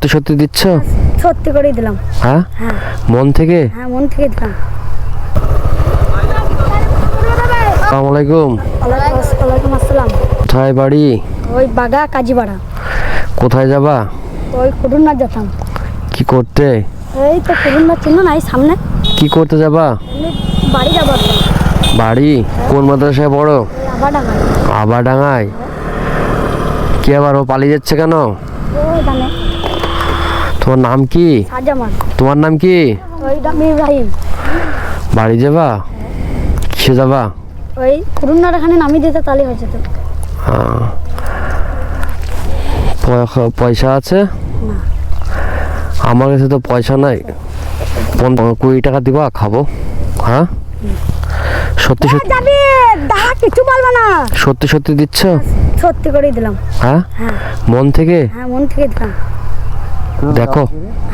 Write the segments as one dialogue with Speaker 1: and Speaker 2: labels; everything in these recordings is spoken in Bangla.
Speaker 1: সত্যি সত্যি দিচ্ছ?
Speaker 2: সত্যি করেই দিলাম।
Speaker 1: হ্যাঁ?
Speaker 2: হ্যাঁ।
Speaker 1: মন থেকে?
Speaker 2: হ্যাঁ মন থেকে দিলাম।
Speaker 1: আসসালামু আলাইকুম।
Speaker 2: ওয়ালাইকুম- আসসালাম।
Speaker 1: কোথায় বাড়ি?
Speaker 2: ওই বাগা কাজীপাড়া।
Speaker 1: কোথায় যাবা?
Speaker 2: ওই যেতাম।
Speaker 1: কি করতে?
Speaker 2: এই তো কুটুন্নার চিহ্ন নাই সামনে।
Speaker 1: কি করতে যাবা?
Speaker 2: বাড়ি যাব
Speaker 1: বাড়ি? কোন মাদ্রাসায় পড়ো?
Speaker 2: ডাঙায়
Speaker 1: আবার কি আবার ও পালিয়ে যাচ্ছে কেন? তোমার নাম কি? তোমার নাম কি? বাড়ি যাবা? কিসে যাবা?
Speaker 2: ওই কুটুন্নার এখানে নামিয়ে দিতে
Speaker 1: পয়সা আছে? আমার কাছে তো পয়সা নাই। কুড়ি টাকা দিবা খাব। হ্যাঁ? সত্যি সত্যি
Speaker 2: যাবি। কিছু বলবে না।
Speaker 1: সত্যি সত্যি দিচ্ছ?
Speaker 2: সত্যি করেই দিলাম।
Speaker 1: হ্যাঁ?
Speaker 2: হ্যাঁ।
Speaker 1: মন থেকে?
Speaker 2: হ্যাঁ মন থেকে দিলাম।
Speaker 1: দেখো।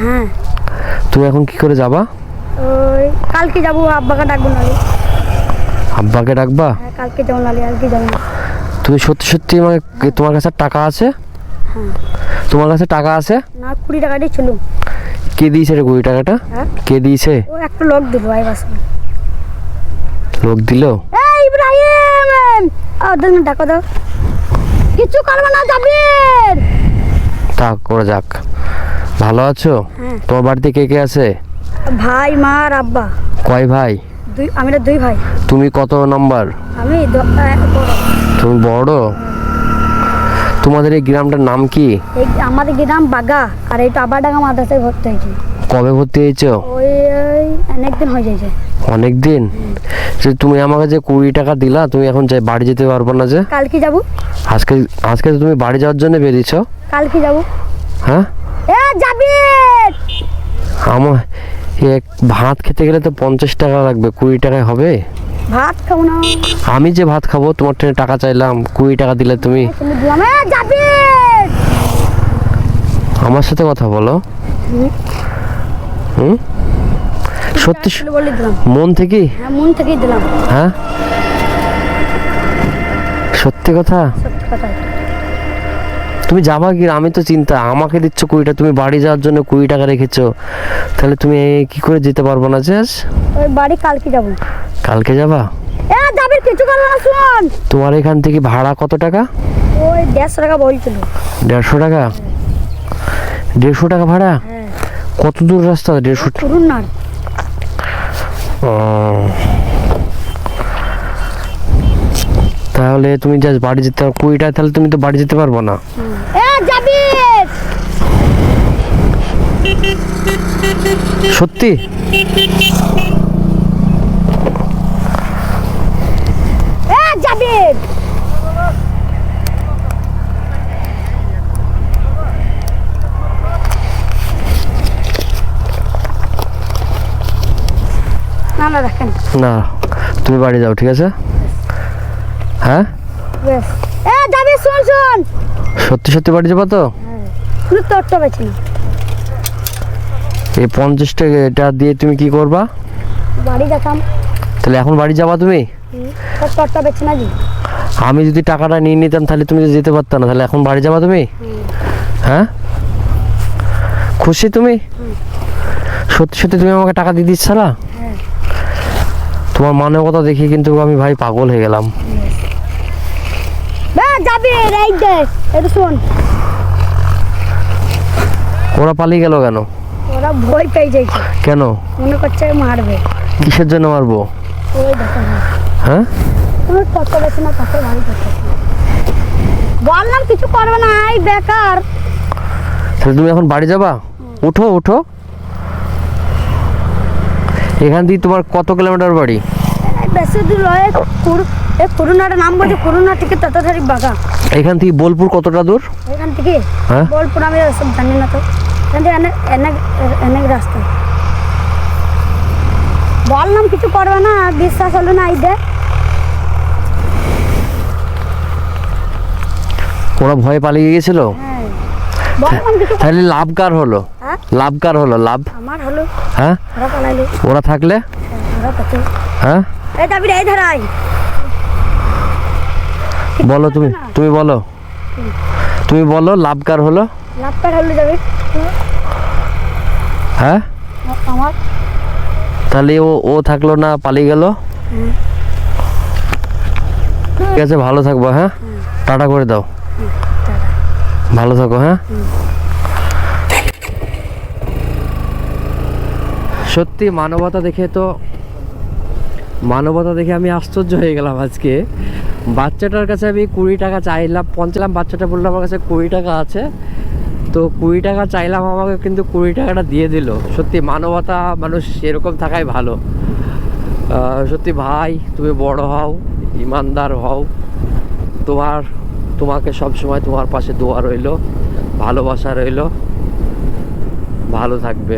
Speaker 2: হ্যাঁ।
Speaker 1: তুমি এখন কি করে যাবা?
Speaker 2: ওই কালকে যাব আব্বাকে ডাকবো নালি
Speaker 1: আব্বাকে ডাকবা?
Speaker 2: হ্যাঁ কালকে যাব নালি আজকে যাব না।
Speaker 1: তুমি সত্যি সত্যি আমাকে তোমার কাছে টাকা আছে?
Speaker 2: হ্যাঁ।
Speaker 1: তোমার কাছে টাকা আছে?
Speaker 2: না কুড়ি টাকাটাই ছিল
Speaker 1: কে দিয়েছে রে কুড়ি টাকাটা?
Speaker 2: হ্যাঁ?
Speaker 1: কে দিয়েছে?
Speaker 2: ও একটা লোক দিল ভাই বাস।
Speaker 1: লোক দিল?
Speaker 2: এই ইব্রাহিম! ওদের না ডাকো দাও। কিছু করবে না যাবি
Speaker 1: তা করে যাক। ভালো আছো?
Speaker 2: হ্যাঁ।
Speaker 1: তোমার বাড়িতে কে কে আছে?
Speaker 2: ভাই মা আর আব্বা।
Speaker 1: কয় ভাই?
Speaker 2: দুই আমরা দুই ভাই।
Speaker 1: তুমি কত নাম্বার?
Speaker 2: আমি দ- আহ, বড়।
Speaker 1: তুমি বড়? তোমাদের এই গ্রামটার নাম কি?
Speaker 2: এই আমাদের গ্রাম বাগা। আর এইটা আবারডাঙ্গা মাদ্রাসায় ভর্তি হয়েছে।
Speaker 1: কবে ভর্তি হয়েছো?
Speaker 2: ওই ওই অনেক দিন হয়ে যাচ্ছে
Speaker 1: অনেক দিন যে তুমি আমাকে যে কুড়ি টাকা দিলা তুমি এখন যে বাড়ি যেতে পারব না যে?
Speaker 2: কালকে যাব।
Speaker 1: আজকে আজকে তো তুমি বাড়ি যাওয়ার জন্য বেরিয়েছো।
Speaker 2: কালকে যাব।
Speaker 1: হ্যাঁ?
Speaker 2: এ
Speaker 1: আমার এক ভাত খেতে গেলে তো পঞ্চাশ টাকা লাগবে কুড়ি টাকায় হবে।
Speaker 2: ভাত খাব না।
Speaker 1: আমি যে ভাত খাব তোমার ট্রেনে টাকা চাইলাম কুড়ি টাকা দিলে তুমি। আমার সাথে কথা বলো।
Speaker 2: হুম।
Speaker 1: সত্যি মন থেকে?
Speaker 2: হ্যাঁ মন থেকেই দিলাম।
Speaker 1: হ্যাঁ? সত্যি কথা?
Speaker 2: সত্যি কথা
Speaker 1: তুমি যাবা কি? আমি তো চিন্তা। আমাকে দিচ্ছ কুড়িটা তুমি বাড়ি যাওয়ার জন্য কুড়ি টাকা রেখেছো। তাহলে তুমি কি করে যেতে পারব না যে
Speaker 2: ওই বাড়ি কালকে যাব।
Speaker 1: কালকে যাবা?
Speaker 2: এ যাবি কিছু করবে না শুন।
Speaker 1: তোমার এখান থেকে ভাড়া কত টাকা?
Speaker 2: ওই দেড়শো টাকা বলছিল
Speaker 1: দেড়শো টাকা? দেড়শো টাকা ভাড়া?
Speaker 2: হ্যাঁ।
Speaker 1: কত দূর রাস্তা? দেড়শো
Speaker 2: না
Speaker 1: ও। তাহলে তুমি যা বাড়ি যেতে কুড়ি টাকা তাহলে তুমি তো বাড়ি যেতে পারব না।
Speaker 2: এ যাবি
Speaker 1: সত্যি?
Speaker 2: এ যাবি না না রাখেন।
Speaker 1: না তুমি বাড়ি যাও ঠিক আছে? হ্যাঁ?
Speaker 2: এ যাবি শুন শুন।
Speaker 1: সত্যি সত্যি বাড়ি যাব তো?
Speaker 2: শুধু তোরটা বেছে না।
Speaker 1: এই পঞ্চাশ টাকা এটা দিয়ে তুমি কি করবা?
Speaker 2: বাড়ি যেতাম।
Speaker 1: তাহলে এখন বাড়ি যাবা তুমি?
Speaker 2: তোরটা বেছে না জি
Speaker 1: আমি যদি টাকাটা নিয়ে নিতাম তাহলে তুমি যেতে পারতো না। তাহলে এখন বাড়ি যাবা তুমি? হ্যাঁ? খুশি তুমি? সত্যি সত্যি তুমি আমাকে টাকা দিয়ে দিচ্ছ না?
Speaker 2: হ্যাঁ।
Speaker 1: তোমার মানবতা দেখে কিন্তু আমি ভাই পাগল হয়ে গেলাম।
Speaker 2: যাবি এই দে এটা শোন।
Speaker 1: ওরা পালিয়ে গেল কেন?
Speaker 2: ওরা ভয় পেয়ে যাইছে
Speaker 1: কেন?
Speaker 2: মনে করছে মারবে।
Speaker 1: কিসের জন্য মারবো?
Speaker 2: ওই দেখো
Speaker 1: হ্যাঁ?
Speaker 2: তুমি কত বেশি না কত বাড়ি করতে বললাম কিছু করবে না এই বেকার।
Speaker 1: তাহলে তুমি এখন বাড়ি যাবা? উঠো উঠো। এখান থেকে তোমার কত কিলোমিটার বাড়ি?
Speaker 2: বেশি এই নাম বলছে থেকে ততধারি বাগা
Speaker 1: এখান থেকে বোলপুর কতটা দূর?
Speaker 2: এখান থেকে
Speaker 1: হ্যাঁ?
Speaker 2: বোলপুর আমি সব জানি না তো। এখান থেকে অনেক অনেক অনেক রাস্তা। বললাম কিছু করবে না বিশ্বাস হলো না এই
Speaker 1: ওরা ভয়ে পালিয়ে গিয়েছিল
Speaker 2: হ্যাঁ।
Speaker 1: তাহলে লাভ কার হলো?
Speaker 2: হ্যাঁ?
Speaker 1: লাভ কার হলো? লাভ?
Speaker 2: আমার হলো।
Speaker 1: হ্যাঁ
Speaker 2: ওরা
Speaker 1: থাকলে। হ্যাঁ?
Speaker 2: এই যাবি এই ধারাই।
Speaker 1: বলো তুমি তুমি বলো। তুমি বলো লাভ কার হলো?
Speaker 2: লাভটা ঢাললে যাবে?
Speaker 1: হ্যাঁ?
Speaker 2: আমার।
Speaker 1: তাহলে ও ও থাকল না পালিয়ে গেল? ঠিক আছে ভালো থাকব হ্যাঁ? টাটা করে দাও। ভালো থাকো হ্যাঁ? সত্যি মানবতা দেখে তো মানবতা দেখে আমি আশ্চর্য হয়ে গেলাম আজকে। বাচ্চাটার কাছে আমি কুড়ি টাকা চাইলাম, পঞ্চালাম, বাচ্চাটা বলল আমার কাছে কুড়ি টাকা আছে। তো কুড়ি টাকা চাইলাম, আমাকে কিন্তু কুড়ি টাকাটা দিয়ে দিল। সত্যি মানবতা মানুষ এরকম থাকাই ভালো। সত্যি ভাই, তুমি বড় হও, ইমানদার হও। তোমার, তোমাকে সব সময় তোমার পাশে দোয়া রইল, ভালোবাসা রইল। ভালো থাকবে।